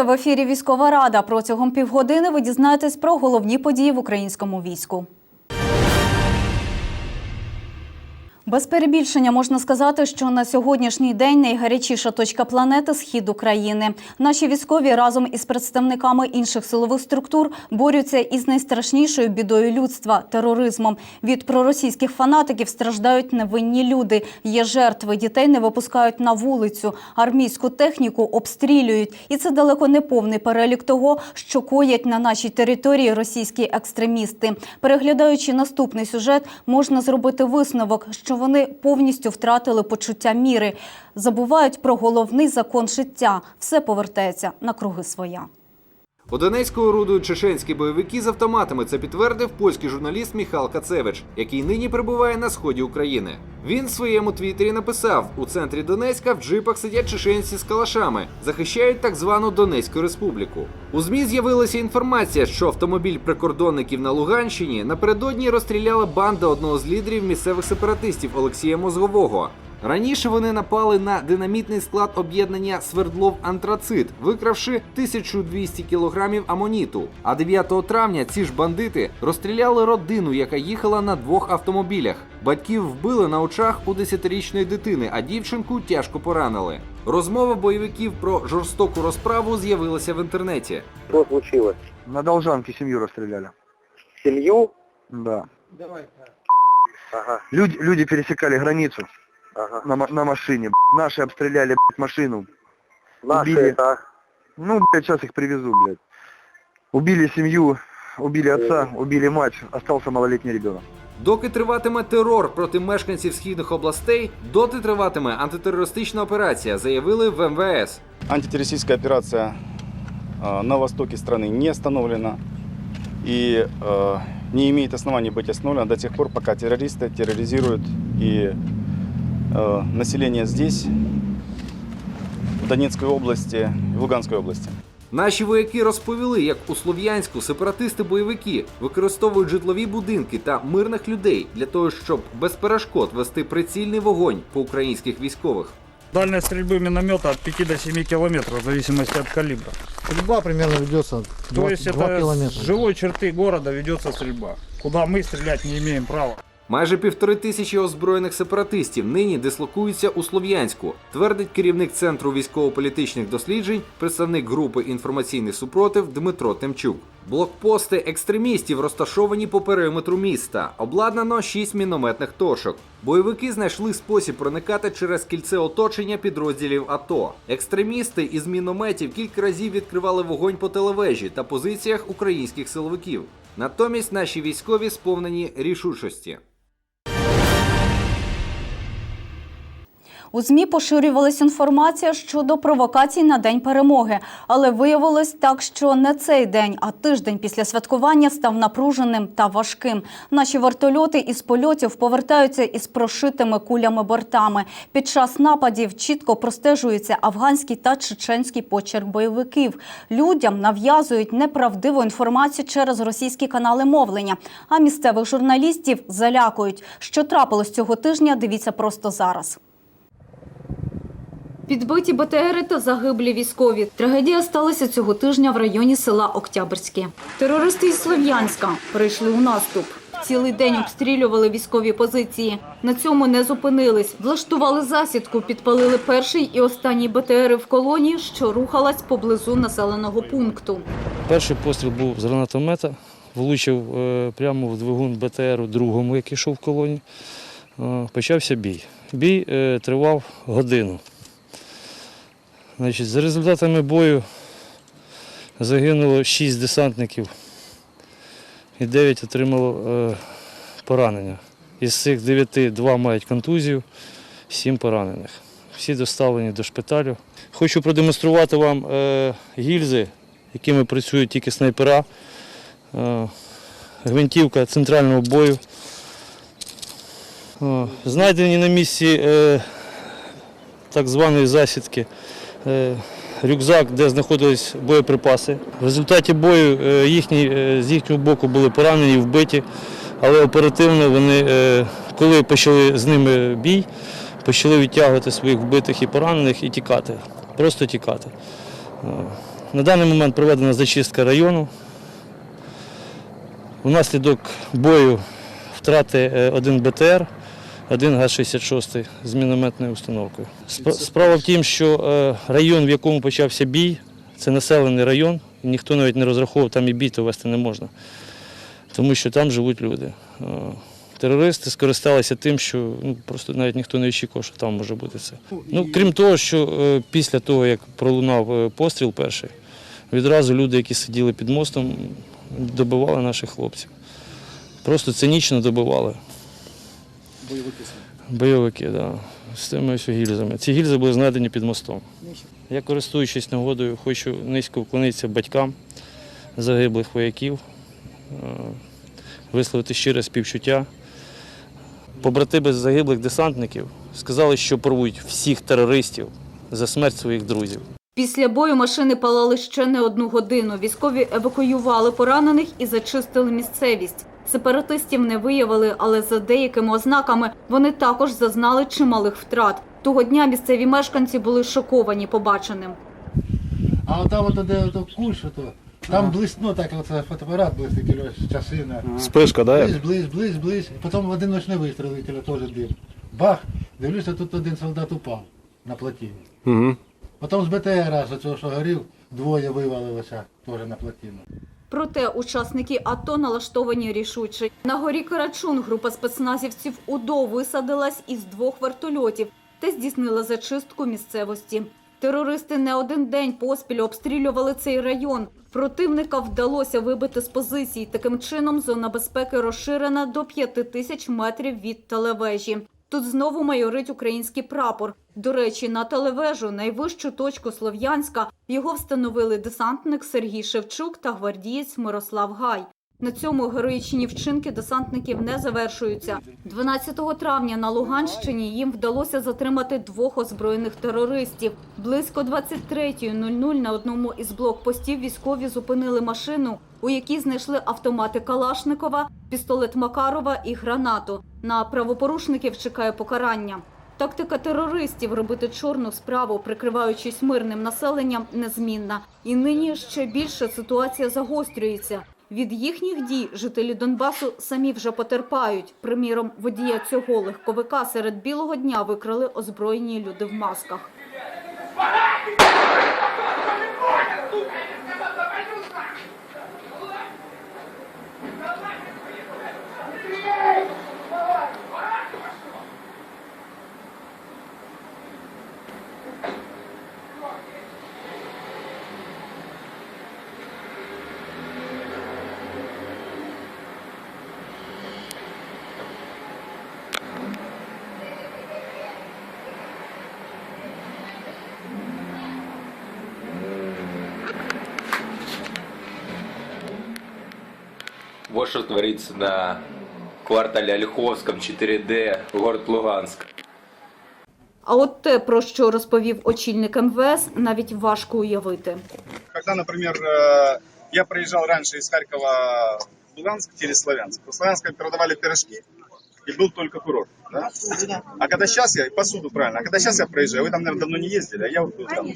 Вітаю в ефірі Військова Рада. Протягом півгодини ви дізнаєтесь про головні події в українському війську. Без перебільшення можна сказати, що на сьогоднішній день найгарячіша точка планети схід України. Наші військові разом із представниками інших силових структур борються із найстрашнішою бідою людства тероризмом. Від проросійських фанатиків страждають невинні люди. Є жертви, дітей не випускають на вулицю, армійську техніку обстрілюють. І це далеко не повний перелік того, що коять на нашій території російські екстремісти. Переглядаючи наступний сюжет, можна зробити висновок, що вони повністю втратили почуття міри, забувають про головний закон життя. Все повертається на круги своя. У Донецьку орудують чеченські бойовики з автоматами. Це підтвердив польський журналіст Міхал Кацевич, який нині перебуває на сході України. Він в своєму твіттері написав: у центрі Донецька в джипах сидять чеченці з калашами, захищають так звану Донецьку республіку. У змі з'явилася інформація, що автомобіль прикордонників на Луганщині напередодні розстріляла банда одного з лідерів місцевих сепаратистів Олексія Мозгового. Раніше вони напали на динамітний склад об'єднання Свердлов Антрацит, викравши 1200 кілограмів амоніту. А 9 травня ці ж бандити розстріляли родину, яка їхала на двох автомобілях. Батьків вбили на очах у 10-річної дитини, а дівчинку тяжко поранили. Розмова бойовиків про жорстоку розправу з'явилася в інтернеті. Что случилось? На Должанке семью расстреляли. Семью? Да. Ага, Люди, люди пересекали границу ага. на, ма- на машине. б***ь. Наши обстреляли б***ь, машину. Наши Убили. это... Ну, блядь, сейчас их привезу, блядь. Убили семью, убили отца, убили мать, остался малолетний ребенок. Доки триватиме терор проти мешканців східних областей, доти триватиме антитерористична операція, заявили в МВС. Антитеррористическая операция э, на востоке страны не остановлена и э, не имеет оснований быть остановлена до тех пор, пока террористы терроризируют и э, население здесь, в Донецкой области и в Луганской области. Наші вояки розповіли, як у Слов'янську сепаратисти-бойовики використовують житлові будинки та мирних людей для того, щоб без перешкод вести прицільний вогонь по українських військових. Дальность стрельбы миномета от 5 до 7 километров в зависимости от калибра. Стрельба примерно ведется То 2, есть это километра. с жилой черты города ведется стрельба, куда мы стрелять не имеем права. Майже півтори тисячі озброєних сепаратистів нині дислокуються у Слов'янську, твердить керівник центру військово-політичних досліджень, представник групи інформаційний супротив Дмитро Темчук. Блокпости екстремістів розташовані по периметру міста. Обладнано 6 мінометних точок. Бойовики знайшли спосіб проникати через кільце оточення підрозділів АТО. Екстремісти із мінометів кілька разів відкривали вогонь по телевежі та позиціях українських силовиків. Натомість наші військові сповнені рішучості. У ЗМІ поширювалася інформація щодо провокацій на День перемоги, але виявилось так, що не цей день, а тиждень після святкування став напруженим та важким. Наші вертольоти із польотів повертаються із прошитими кулями бортами. Під час нападів чітко простежується афганський та чеченський почерк бойовиків. Людям нав'язують неправдиву інформацію через російські канали мовлення, а місцевих журналістів залякують. Що трапилось цього тижня? Дивіться просто зараз. Підбиті БТРи та загиблі військові. Трагедія сталася цього тижня в районі села Октябрське. Терористи із Слов'янська прийшли у наступ. Цілий день обстрілювали військові позиції. На цьому не зупинились. Влаштували засідку, підпалили перший і останній БТРи в колонії, що рухалась поблизу населеного пункту. Перший постріл був з гранатомета, влучив е, прямо в двигун БТРу другому, який йшов в колоні. Е, Почався бій. Бій е, тривав годину. Значить, за результатами бою загинуло 6 десантників і 9 отримало е, поранення. Із цих 9 2 мають контузію, 7 поранених. Всі доставлені до шпиталю. Хочу продемонструвати вам е, гільзи, якими працюють тільки снайпера, е, гвинтівка центрального бою. Знайдені на місці так званої засідки рюкзак, де знаходились боєприпаси. В результаті бою е, їхні, е, з їхнього боку були поранені, вбиті, але оперативно вони, е, коли почали з ними бій, почали відтягувати своїх вбитих і поранених і тікати, просто тікати. Е, На даний момент проведена зачистка району. Внаслідок бою втрати е, один БТР, один ГАЗ-66 з мінометною установкою. Справа в тім, що е, район, в якому почався бій, це населений район, і ніхто навіть не розраховував, там і бій то вести не можна, тому що там живуть люди. Е, Терористи скористалися тим, що ну, просто навіть ніхто не очікував, що там може бути це. Ну, крім того, що е, після того, як пролунав постріл перший, відразу люди, які сиділи під мостом, добивали наших хлопців. Просто цинічно добивали. Бойовики Бойовики, так. Да. З тими ось гільзами. Ці гільзи були знайдені під мостом. Я, користуючись нагодою, хочу низько вклонитися батькам загиблих вояків, е, висловити щире співчуття. Побратими загиблих десантників сказали, що порвуть всіх терористів за смерть своїх друзів. Після бою машини палали ще не одну годину. Військові евакуювали поранених і зачистили місцевість. Сепаратистів не виявили, але за деякими ознаками вони також зазнали чималих втрат. Того дня місцеві мешканці були шоковані побаченим. А от там от де ото куш, там блисну, так оце фотоапарат блистить, ось часина. Вспышка, да? Близь, близь, близь, близь. Потім в один ночний вистріл теж дим. Бах! Дивлюся, тут один солдат упав на плотині. Угу. Потім з БТР, з цього, що горів, двоє вивалилося теж на плотину. Проте учасники АТО налаштовані рішуче. На горі Карачун група спецназівців УДО висадилась із двох вертольотів та здійснила зачистку місцевості. Терористи не один день поспіль обстрілювали цей район. Противника вдалося вибити з позицій. Таким чином зона безпеки розширена до 5 тисяч метрів від телевежі. Тут знову майорить український прапор. До речі, на телевежу, найвищу точку Слов'янська, його встановили десантник Сергій Шевчук та гвардієць Мирослав Гай. На цьому героїчні вчинки десантників не завершуються. 12 травня на Луганщині їм вдалося затримати двох озброєних терористів. Близько 23.00 на одному із блокпостів військові зупинили машину, у якій знайшли автомати Калашникова, пістолет Макарова і гранату. На правопорушників чекає покарання. Тактика терористів робити чорну справу, прикриваючись мирним населенням, незмінна. І нині ще більше ситуація загострюється. Від їхніх дій жителі Донбасу самі вже потерпають. Приміром, водія цього легковика серед білого дня викрали озброєні люди в масках. Вот что творится на квартале Ольховском, 4D, город Луганск. А от те, про що розповів очільник МВС, навіть важко уявити. Когда, например, э, я приезжал раньше из Харькова в Луганск через Славянск. В Славянске продавали пирожки, и был только курорт. Да? А когда сейчас я, посуду правильно, а когда сейчас я проезжаю, вы там, наверное, давно не ездили, а я вот тут там,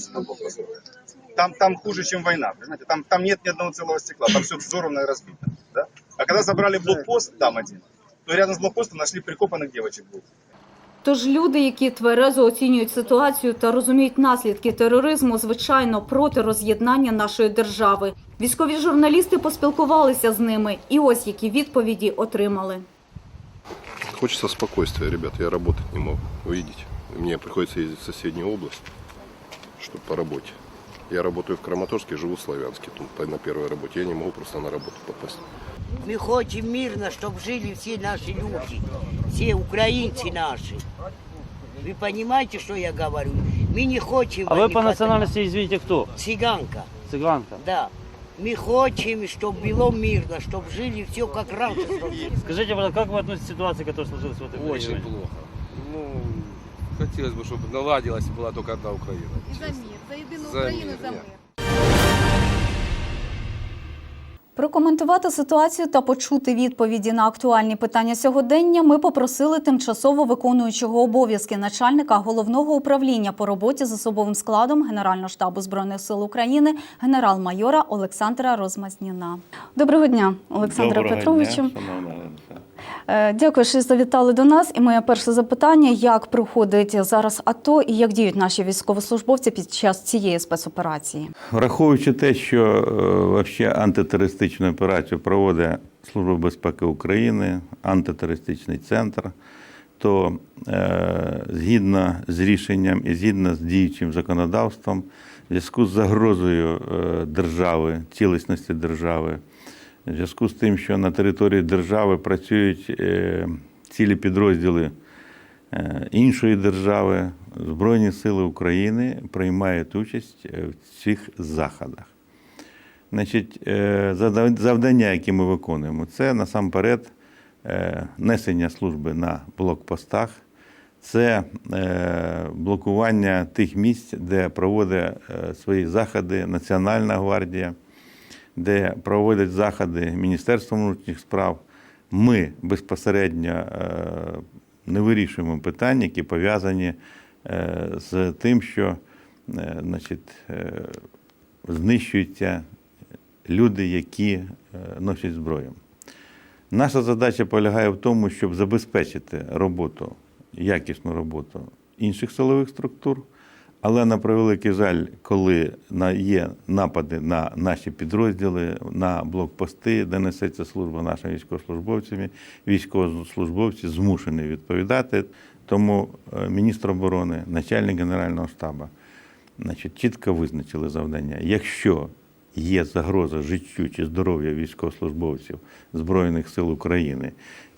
там, там, хуже, чем война, понимаете? Там, там нет ни одного целого стекла, там все взорвано и разбито. Да? А когда забрали блокпост, там один, то рядом с блокпостом нашли прикопанных девочек. двух. Тож люди, які тверезо оцінюють ситуацію та розуміють наслідки тероризму, звичайно, проти роз'єднання нашої держави. Військові журналісти поспілкувалися з ними, і ось які відповіді отримали. Хочется спокойствия, ребят. Я работать не могу. Увидите. Мне приходится ездить в соседнюю область, чтобы по работе. Я работаю в Краматорске, живу в Славянске, тут на первой работе. Я не могу просто на работу попасть. Мы хотим мирно, чтобы жили все наши люди, все украинцы наши. Вы понимаете, что я говорю? Мы не хотим... А войны, по національності, извините, хто? Цыганка, Циганка. да. Мы хотим, чтобы было мирно, чтобы жили все как раньше. Скажите, пожалуйста, как вы относитесь к ситуации, которая сложилась в этом Очень плохо. Ну, хотелось бы, чтобы наладилась и была только одна Украина. За мир, за единую За Украину, мир, за мир. Прокоментувати ситуацію та почути відповіді на актуальні питання сьогодення ми попросили тимчасово виконуючого обов'язки начальника головного управління по роботі з особовим складом Генерального штабу збройних сил України генерал-майора Олександра Розмазніна. Доброго дня, Олександре Доброго Петровичу. Дня, Дякую, що завітали до нас. І моє перше запитання: як проходить зараз АТО і як діють наші військовослужбовці під час цієї спецоперації? Враховуючи те, що е, антитерористичну операцію проводить Служба безпеки України, антитерористичний центр, то е, згідно з рішенням і згідно з діючим законодавством, в зв'язку з загрозою е, держави, цілісності держави, в зв'язку з тим, що на території держави працюють е, цілі підрозділи е, іншої держави, Збройні Сили України приймають участь е, в цих заходах. Значить, завдання, які ми виконуємо, це насамперед несення служби на блокпостах, це блокування тих місць, де проводить свої заходи Національна гвардія, де проводять заходи Міністерство внутрішніх справ. Ми безпосередньо е, не вирішуємо питання, які пов'язані е, з тим, що е, значить, знищуються люди, які носять зброю. Наша задача полягає в тому, щоб забезпечити роботу, якісну роботу інших силових структур, але на превеликий жаль, коли є напади на наші підрозділи, на блокпости, де несеться служба нашими військовослужбовцями, військовослужбовці змушені відповідати. Тому е, міністр оборони, начальник Генерального штабу, значить, чітко визначили завдання. Якщо є загроза життю чи здоров'я військовослужбовців Збройних сил України,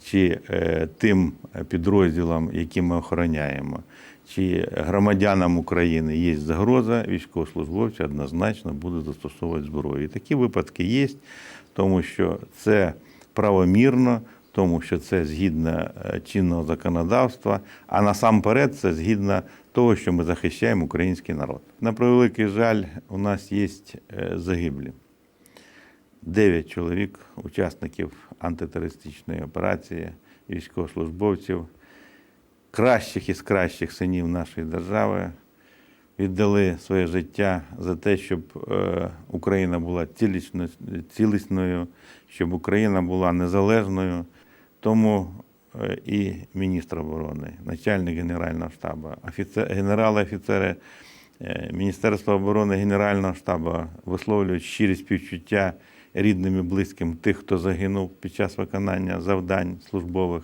чи е, тим підрозділам, які ми охороняємо, чи громадянам України є загроза, військовослужбовці однозначно будуть застосовувати зброю. І такі випадки є, тому що це правомірно, тому що це згідно е, чинного законодавства, а насамперед це згідно того, що ми захищаємо український народ. На превеликий жаль, у нас є е, загиблі. Дев'ять чоловік, учасників антитерористичної операції, військовослужбовців, кращих із кращих синів нашої держави, віддали своє життя за те, щоб е, Україна була цілісною, щоб Україна була незалежною. Тому е, і міністр оборони, начальник Генерального штабу, офіцер, генерали, офіцери е, Міністерства оборони Генерального штабу висловлюють щирі співчуття рідним і близьким тих, хто загинув під час виконання завдань службових.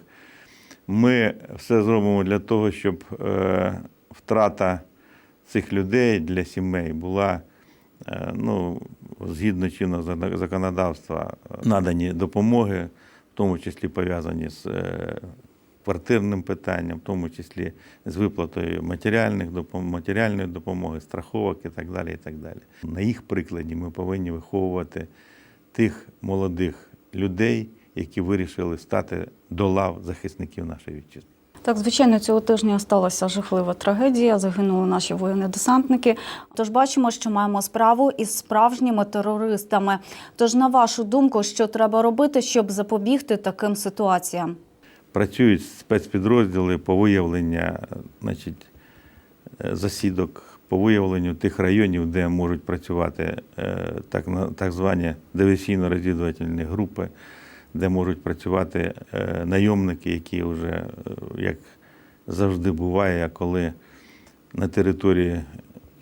Ми все зробимо для того, щоб е, втрата цих людей для сімей була е, ну, згідно чинного зак- законодавства е, надані допомоги, в тому числі пов'язані з квартирним питанням, в тому числі з виплатою матеріальних матеріальної допомоги, страховок і так далі. І так далі. На їх прикладі ми повинні виховувати тих молодих людей, які вирішили стати до лав захисників нашої вітчизни. Так, звичайно, цього тижня сталася жахлива трагедія. Загинули наші воїни-десантники. Тож бачимо, що маємо справу із справжніми терористами. Тож, на вашу думку, що треба робити, щоб запобігти таким ситуаціям? Працюють спецпідрозділи по виявленню значить, е, засідок, по виявленню тих районів, де можуть працювати е, так, так звані диверсійно-розвідувальні групи, де можуть працювати е, найомники, які вже, е, як завжди буває, коли на території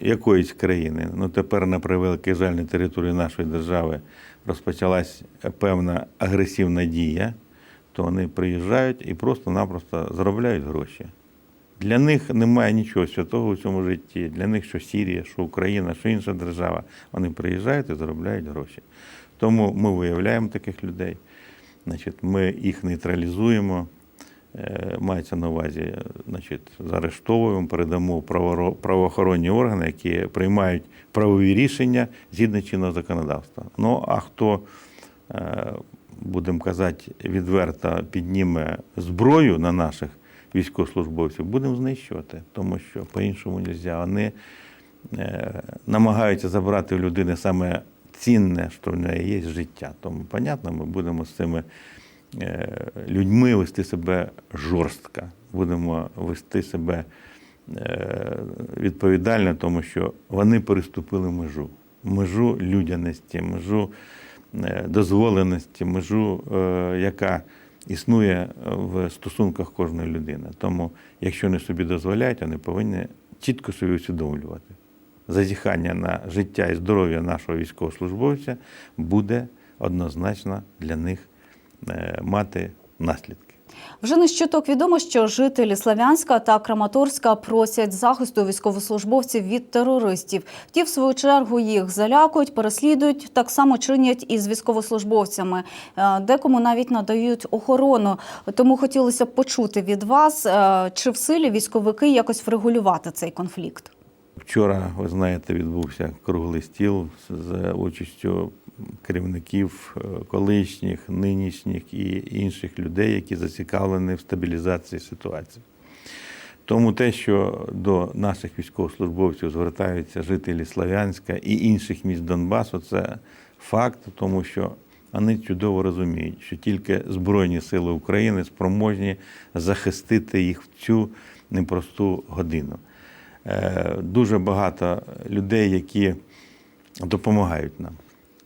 якоїсь країни, ну тепер на превеликий жаль, на території нашої держави розпочалась певна агресивна дія, то вони приїжджають і просто-напросто заробляють гроші. Для них немає нічого святого у цьому житті. Для них що Сірія, що Україна, що інша держава. Вони приїжджають і заробляють гроші. Тому ми виявляємо таких людей. Значить, ми їх нейтралізуємо, е, мається на увазі, значить, заарештовуємо, передамо правоохоронні органи, які приймають правові рішення згідно чинного законодавства. Ну а хто, е, будемо казати, відверто підніме зброю на наших військовослужбовців, будемо знищувати, тому що по-іншому не можна. Вони е, намагаються забрати в людини саме цінне, що в неї є життя. Тому, понятно, ми будемо з цими е, людьми вести себе жорстко, будемо вести себе е, відповідально, тому що вони переступили межу. Межу людяності, межу е, дозволеності, межу, яка існує в стосунках кожної людини. Тому, якщо вони собі дозволяють, вони повинні чітко собі усвідомлювати. Зазіхання на життя і здоров'я нашого військовослужбовця буде однозначно для них е, мати наслідки. Вже не щоток відомо, що жителі Славянська та Краматорська просять захисту військовослужбовців від терористів. Ті, в свою чергу, їх залякують, переслідують, так само чинять і з військовослужбовцями. Е, Декому навіть надають охорону. Тому хотілося б почути від вас, е, чи в силі військовики якось врегулювати цей конфлікт. Вчора, ви знаєте, відбувся круглий стіл з участю керівників е, колишніх, нинішніх і інших людей, які зацікавлені в стабілізації ситуації. Тому те, що до наших військовослужбовців звертаються жителі Славянська і інших міст Донбасу, це факт, тому що вони чудово розуміють, що тільки Збройні Сили України спроможні захистити їх в цю непросту годину. Е, Дуже багато людей, які допомагають нам.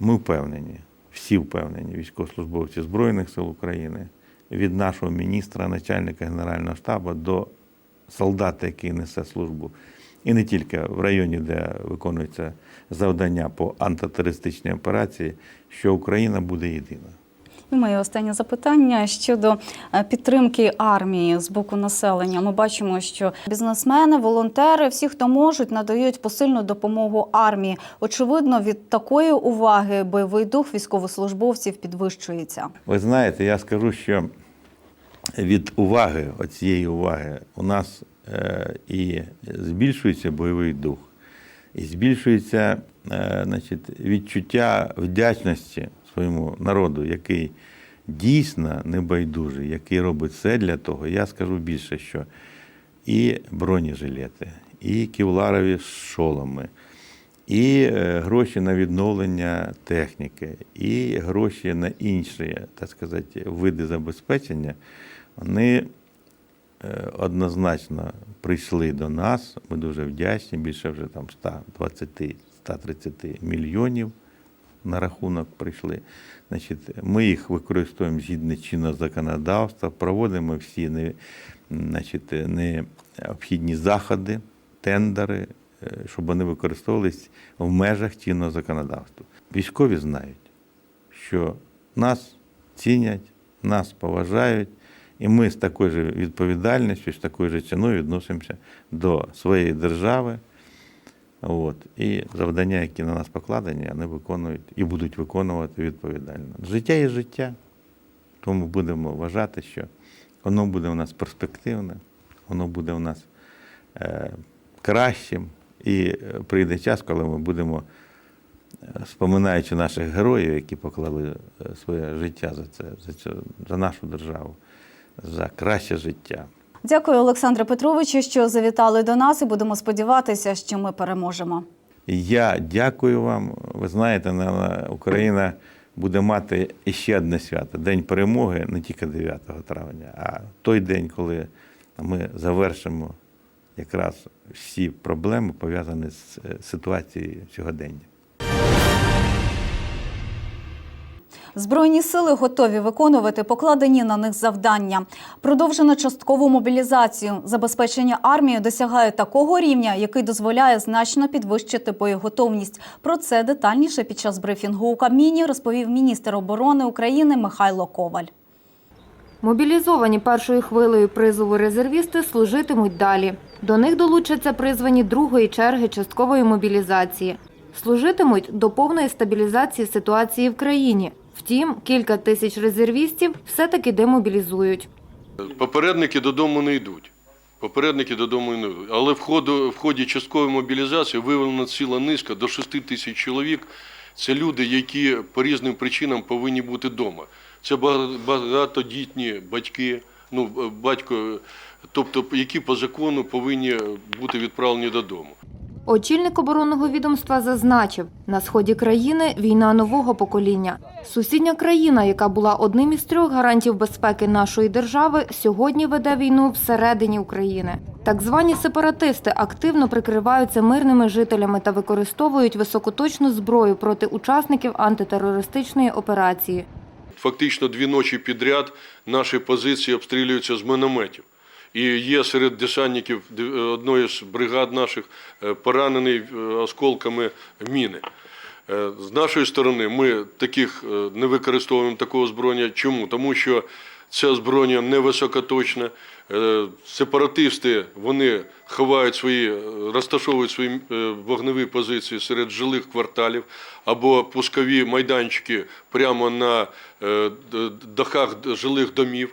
Ми впевнені, всі впевнені, військовослужбовці Збройних сил України, від нашого міністра, начальника Генерального штабу до солдата, який несе службу. І не тільки в районі, де виконуються завдання по антитерористичній операції, що Україна буде єдина. І моє останнє запитання щодо е, підтримки армії з боку населення. Ми бачимо, що бізнесмени, волонтери, всі, хто можуть, надають посильну допомогу армії. Очевидно, від такої уваги бойовий дух військовослужбовців підвищується. Ви знаєте, я скажу, що від уваги, оцієї уваги, у нас е, і збільшується бойовий дух, і збільшується е, значить, відчуття вдячності своєму народу, який дійсно небайдужий, який робить все для того. Я скажу більше, що і бронежилети, і кевларові шоломи, і е, гроші на відновлення техніки, і гроші на інші, так сказати, види забезпечення, вони е, однозначно прийшли до нас. Ми дуже вдячні, більше вже там 120-130 мільйонів на рахунок прийшли. Значить, ми їх використовуємо згідно чинного законодавства, проводимо всі не, значить, необхідні заходи, тендери, е, щоб вони використовувались в межах чинного законодавства. Військові знають, що нас цінять, нас поважають, і ми з такою ж відповідальністю, з такою ж ціною відносимося до своєї держави. От. І завдання, які на нас покладені, вони виконують і будуть виконувати відповідально. Життя є життя, тому будемо вважати, що воно буде у нас перспективне, воно буде у нас е, кращим. І е, прийде час, коли ми будемо, е, споминаючи наших героїв, які поклали е, своє життя за це, за, це, за нашу державу, за краще життя. Дякую, Олександре Петровичу, що завітали до нас, і будемо сподіватися, що ми переможемо. Я дякую вам. Ви знаєте, Україна буде мати ще одне свято День перемоги не тільки 9 травня, а той день, коли ми завершимо якраз всі проблеми, пов'язані з е, ситуацією сьогодення. Збройні сили готові виконувати покладені на них завдання. Продовжено часткову мобілізацію. Забезпечення армії досягає такого рівня, який дозволяє значно підвищити боєготовність. Про це детальніше під час брифінгу у Кабміні розповів міністр оборони України Михайло Коваль. Мобілізовані першою хвилею призову резервісти служитимуть далі. До них долучаться призвані другої черги часткової мобілізації. Служитимуть до повної стабілізації ситуації в країні. Втім, кілька тисяч резервістів все-таки демобілізують. Попередники додому не йдуть. Попередники додому не йдуть. Але в, ходу, в ході часткової мобілізації виявлена ціла низка до 6 тисяч чоловік. Це люди, які по різним причинам повинні бути вдома. Це бага- багатодітні батьки, ну, батько, тобто, які по закону повинні бути відправлені додому. Очільник оборонного відомства зазначив, на сході країни війна нового покоління. Сусідня країна, яка була одним із трьох гарантів безпеки нашої держави, сьогодні веде війну всередині України. Так звані сепаратисти активно прикриваються мирними жителями та використовують високоточну зброю проти учасників антитерористичної операції. Фактично дві ночі підряд наші позиції обстрілюються з мінометів. І є серед десантників д- одної з бригад наших е, поранений е, осколками міни. Е, З нашої сторони ми таких е, не використовуємо такого зброєння. Чому? Тому що це озброєння не високоточне. Е, Сепаратисти вони ховають свої, е, розташовують свої е, вогневі позиції серед жилих кварталів або пускові майданчики прямо на е, дахах жилих домів,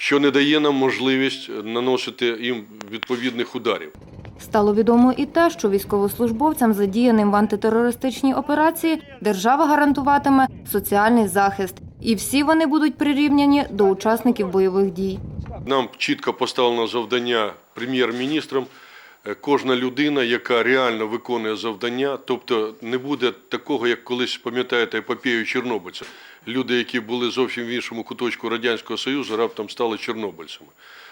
що не дає нам можливість наносити їм відповідних ударів. Стало відомо і те, що військовослужбовцям, задіяним в антитерористичній операції, держава гарантуватиме соціальний захист, і всі вони будуть прирівняні до учасників бойових дій. Нам чітко поставлено завдання прем'єр-міністром. Е, Кожна людина, яка реально виконує завдання, тобто не буде такого, як колись пам'ятаєте епопею чорнобильця. Люди, які були зовсім в іншому куточку радянського союзу, раптом стали чорнобильцями.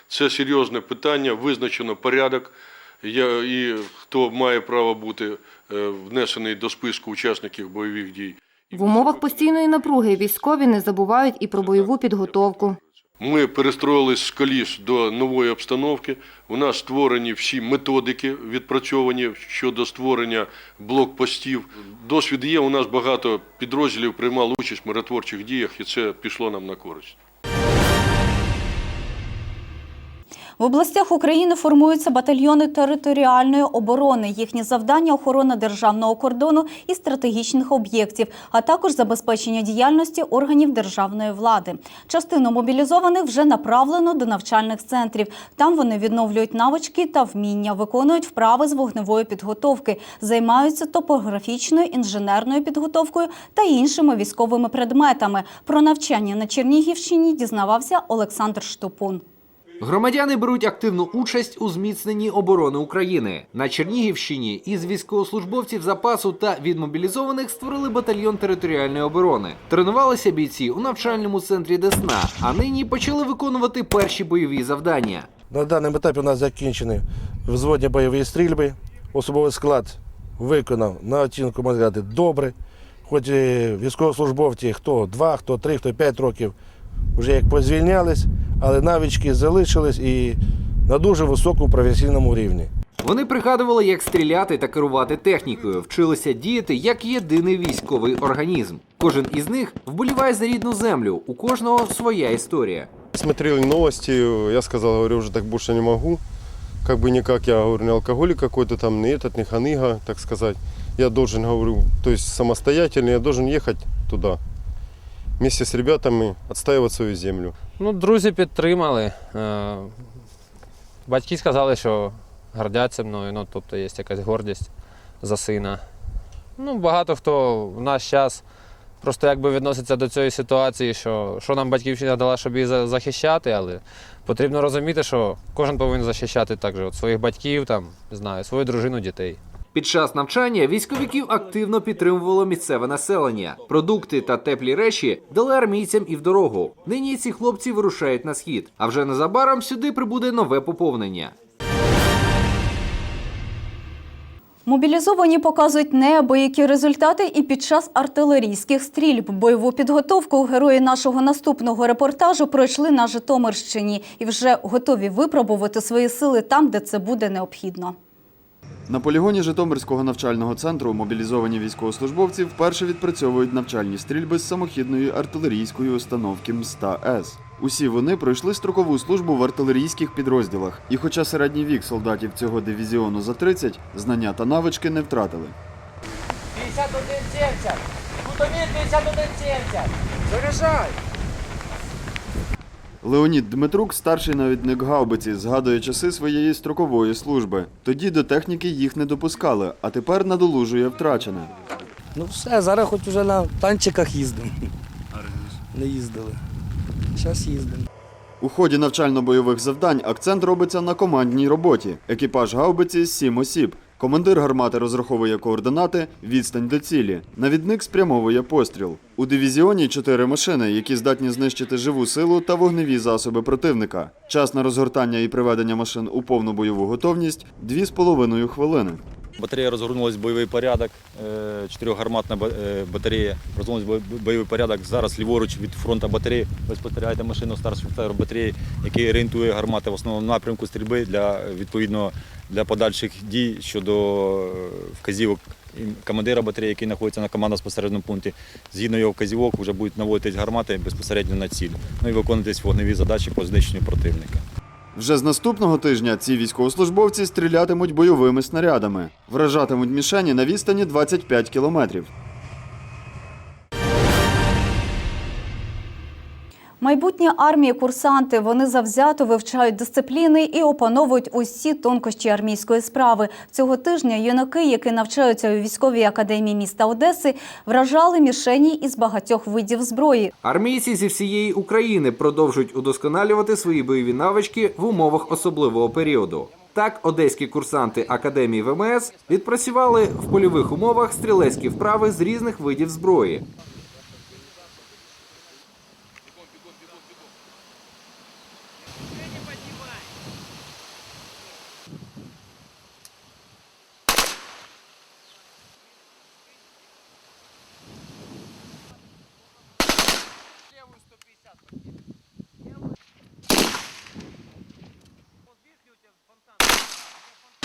Це серйозне питання, визначено порядок. І хто має право бути е, внесений до списку учасників бойових дій. В умовах постійної напруги військові не забувають і про бойову підготовку. Ми перестроїлись з коліс до нової обстановки. У нас створені всі методики відпрацьовані щодо створення блокпостів. Досвід є. У нас багато підрозділів приймали участь в миротворчих діях, і це пішло нам на користь. В областях України формуються батальйони територіальної оборони. Їхні завдання охорона державного кордону і стратегічних об'єктів, а також забезпечення діяльності органів державної влади. Частину мобілізованих вже направлено до навчальних центрів. Там вони відновлюють навички та вміння, виконують вправи з вогневої підготовки, займаються топографічною інженерною підготовкою та іншими військовими предметами. Про навчання на Чернігівщині дізнавався Олександр Штопун. Громадяни беруть активну участь у зміцненні оборони України. На Чернігівщині із військовослужбовців запасу та відмобілізованих створили батальйон територіальної оборони. Тренувалися бійці у навчальному центрі Десна, а нині почали виконувати перші бойові завдання. На даному етапі у нас закінчені взводні бойові стрільби. Особовий склад виконав на оцінку можна сказати, добре. Хоч військовослужбовці, хто 2, хто 3, хто 5 років, вже як позвільнялись, але навички залишились і на дуже високому професійному рівні. Вони пригадували, як стріляти та керувати технікою, вчилися діяти як єдиний військовий організм. Кожен із них вболіває за рідну землю. У кожного своя історія. Смотрели новости, я сказал, говорю, уже так больше не могу. Как бы никак, я говорю, не алкоголик какой-то там, не этот, не ханыга, так сказать. Я должен, говорю, то есть самостоятельно, я должен ехать туда. Вместе с ребятами отстаивать свою землю. Ну, друзі підтримали. Е, Батьки сказали, що гордяться мною, ну, тобто є якась гордість за сина. Ну, багато хто в наш час просто якби відноситься до цієї ситуації, що, що нам батьківщина дала, щоб її за- захищати, але потрібно розуміти, що кожен повинен захищати також от своїх батьків, там, не знаю, свою дружину, дітей. Під час навчання військовиків активно підтримувало місцеве населення. Продукти та теплі речі дали армійцям і в дорогу. Нині ці хлопці вирушають на схід. А вже незабаром сюди прибуде нове поповнення. Мобілізовані показують неабиякі результати і під час артилерійських стрільб. Бойову підготовку герої нашого наступного репортажу пройшли на Житомирщині і вже готові випробувати свої сили там, де це буде необхідно. На полігоні Житомирського навчального центру мобілізовані військовослужбовці вперше відпрацьовують навчальні стрільби з самохідної артилерійської установки МСТА-С. Усі вони пройшли строкову службу в артилерійських підрозділах, і хоча середній вік солдатів цього дивізіону за 30, знання та навички не втратили. 51-70. Кутомір 51-70. Заряжай! Леонід Дмитрук, старший навідник гаубиці, згадує часи своєї строкової служби. Тоді до техніки їх не допускали, а тепер надолужує втрачене. Ну все, зараз хоч уже на танчиках їздимо. Не їздили. Зараз їздимо. У ході навчально-бойових завдань акцент робиться на командній роботі. Екіпаж гаубиці – сім осіб. Командир гармати розраховує координати, відстань до цілі. Навідник спрямовує постріл. У дивізіоні чотири машини, які здатні знищити живу силу та вогневі засоби противника. Час на розгортання і приведення машин у повну бойову готовність 2,5 хвилини. Батарея розгорнулась в бойовий порядок, е, чотирьохгарматна е, батарея розгорнулась в бойовий порядок. Зараз ліворуч від фронту батареї ви спостерігаєте машину старшого офіцера батареї, який орієнтує гармати в основному напрямку стрільби для відповідно для подальших дій щодо е, вказівок командира батареї, який знаходиться на командно спостережному пункті. Згідно його вказівок, вже будуть наводитись гармати безпосередньо на ціль. Ну і виконуватись вогневі задачі по знищенню противника. Вже з наступного тижня ці військовослужбовці стрілятимуть бойовими снарядами, вражатимуть мішені на відстані 25 кілометрів. Майбутні армії курсанти вони завзято вивчають дисципліни і опановують усі тонкощі армійської справи. Цього тижня юнаки, які навчаються у військовій академії міста Одеси, вражали мішені із багатьох видів зброї. Армійці зі всієї України продовжують удосконалювати свої бойові навички в умовах особливого періоду. Так, одеські курсанти Академії ВМС відпрацювали в польових умовах стрілецькі вправи з різних видів зброї.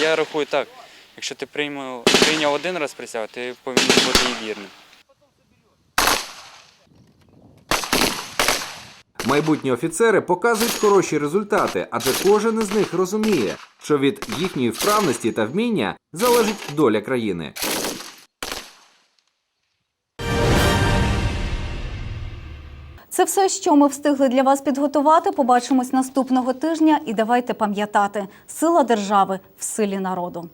Я рахую так, якщо ти приймав, прийняв один раз присягу, ти повинен бути і вірним. Майбутні офіцери показують хороші результати, адже кожен із них розуміє, що від їхньої вправності та вміння залежить доля країни. Це все, що ми встигли для вас підготувати. Побачимось наступного тижня, і давайте пам'ятати, сила держави в силі народу.